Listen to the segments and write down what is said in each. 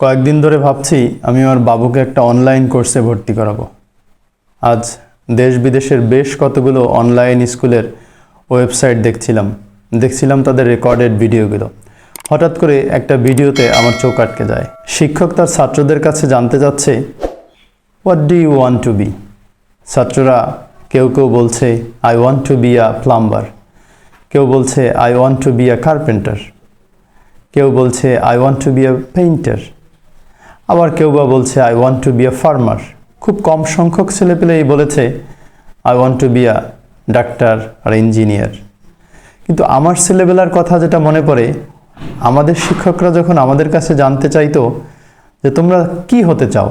কয়েকদিন ধরে ভাবছি আমি আমার বাবুকে একটা অনলাইন কোর্সে ভর্তি করাবো। আজ দেশ বিদেশের বেশ কতগুলো অনলাইন স্কুলের ওয়েবসাইট দেখছিলাম। দেখছিলাম তাদের রেকর্ডেড ভিডিওগুলো হঠাৎ করে একটা ভিডিওতে আমার চোখ আটকে যায়। শিক্ষক তার ছাত্রদের কাছে জানতে চাচ্ছে what do you want to be ছাত্ররা কেউ কেউ বলছে I want to be a plumber কেউ বলছে I want to be a carpenter কেউ বলছে I want to be a painter আবার কেউ বা বলছে I want to be a farmer খুব কম সংখ্যক ছেলেপেলেই বলেছে I want to be a doctor R engineer কিন্তু আমার ছেলেবেলার কথা যেটা মনে পড়ে, আমাদের শিক্ষকরা যখন আমাদের কাছে জানতে চাইতো যে তোমরা কি হতে চাও,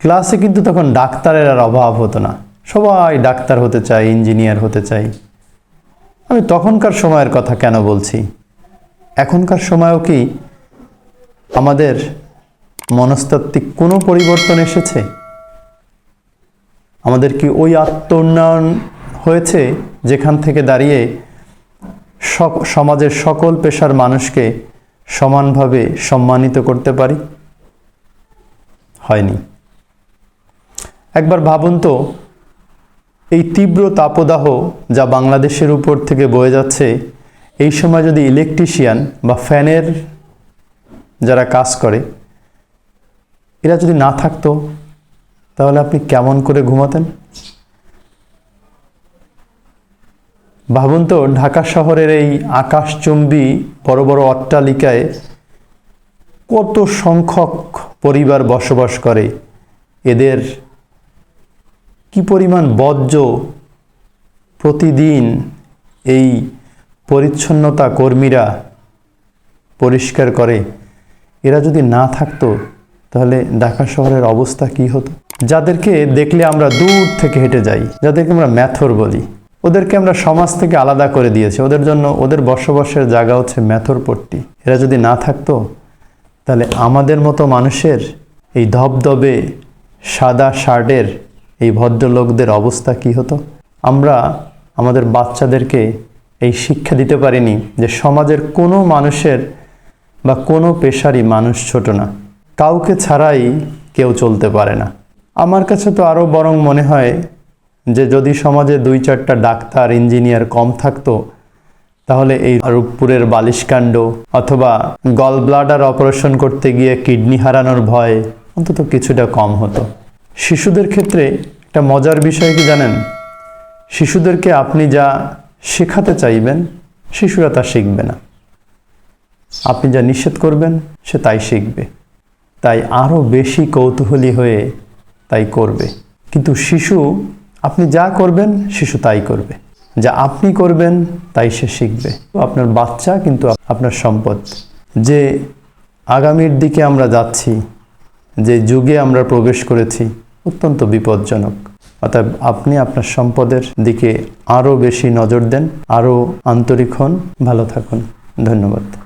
ক্লাসে কিন্তু তখন ডাক্তারের আর অভাব হতো না। সবাই ডাক্তার হতে চায় ইঞ্জিনিয়ার হতে চাই আমি তখনকার সময়ের কথা কেন বলছি? এখনকার সময়ও কি আমাদের মনস্তাত্ত্বিক কোনো পরিবর্তন এসেছে? আমাদের কি ওই আত্ম উন্নয়ন হয়েছে যেখান থেকে দাঁড়িয়ে সমাজের সকল পেশার মানুষকে সমানভাবে সম্মানিত করতে পারি? হয়নি। একবার ভাবুন তো, এই তীব্র তাপদাহ যা বাংলাদেশের উপর থেকে বয়ে যাচ্ছে, এই সময় যদি ইলেকট্রিশিয়ান বা ফ্যানের যারা কাজ করে এরা যদি না থাকতো, তাহলে আপনি কেমন করে ঘুমাতেন? ভাবুন তো, ঢাকা শহরের এই আকাশচুম্বী বড় বড় অট্টালিকায় কত সংখ্যক পরিবার বসবাস করে। এদের কি পরিমাণ বর্জ্য প্রতিদিন এই পরিচ্ছন্নতা কর্মীরা পরিষ্কার করে? এরা যদি না থাকতো তাহলে ঢাকা শহরের অবস্থা কি হতো? যাদেরকে দেখলে আমরা দূর থেকে হেঁটে যাই, যাদেরকে আমরা ম্যাথর বলি, ওদেরকে আমরা সমাজ থেকে আলাদা করে দিয়েছি। ওদের জন্য ওদের বসবাসের জায়গা হচ্ছে ম্যাথর পট্টি। এরা যদি না থাকতো, তাহলে আমাদের মতো মানুষের এই ধবধবে সাদা শার্টের এই ভদ্রলোকদের অবস্থা কি হতো? আমরা আমাদের বাচ্চাদেরকে এই শিক্ষা দিতে পারিনি যে সমাজের কোনো মানুষের বা কোনো পেশারই মানুষ ছোট না। কাউকে ছাড়াই কেউ চলতে পারে না। আমার কাছে তো আরও বরং মনে হয় যে যদি সমাজে দুই চারটা ডাক্তার, ইঞ্জিনিয়ার কম থাকতো, তাহলে এই রূপপুরের বালিশকাণ্ড অথবা গল ব্লাডার অপারেশন করতে গিয়ে কিডনি হারানোর ভয় অন্তত কিছুটা কম হতো। শিশুদের ক্ষেত্রে একটা মজার বিষয় কি জানেন? শিশুদেরকে আপনি যা শেখাতে চাইবেন, শিশুরা তা শিখবে না। আপনি যা নিষেধ করবেন, সে তাই শিখবে। তাই আরও বেশি কৌতূহলী হয়ে তাই করবে। কিন্তু শিশু, আপনি যা করবেন, শিশু তাই করবে। যা আপনি করবেন, তাই সে শিখবে। আপনার বাচ্চা কিন্তু আপনার সম্পদ। যে আগামীর দিকে আমরা যাচ্ছি, যে যুগে আমরা প্রবেশ করেছি, অত্যন্ত বিপজ্জনক। অর্থাৎ আপনি আপনার সম্পদের দিকে আরও বেশি নজর দেন আরও আন্তরিক হন। ভালো থাকুন। ধন্যবাদ।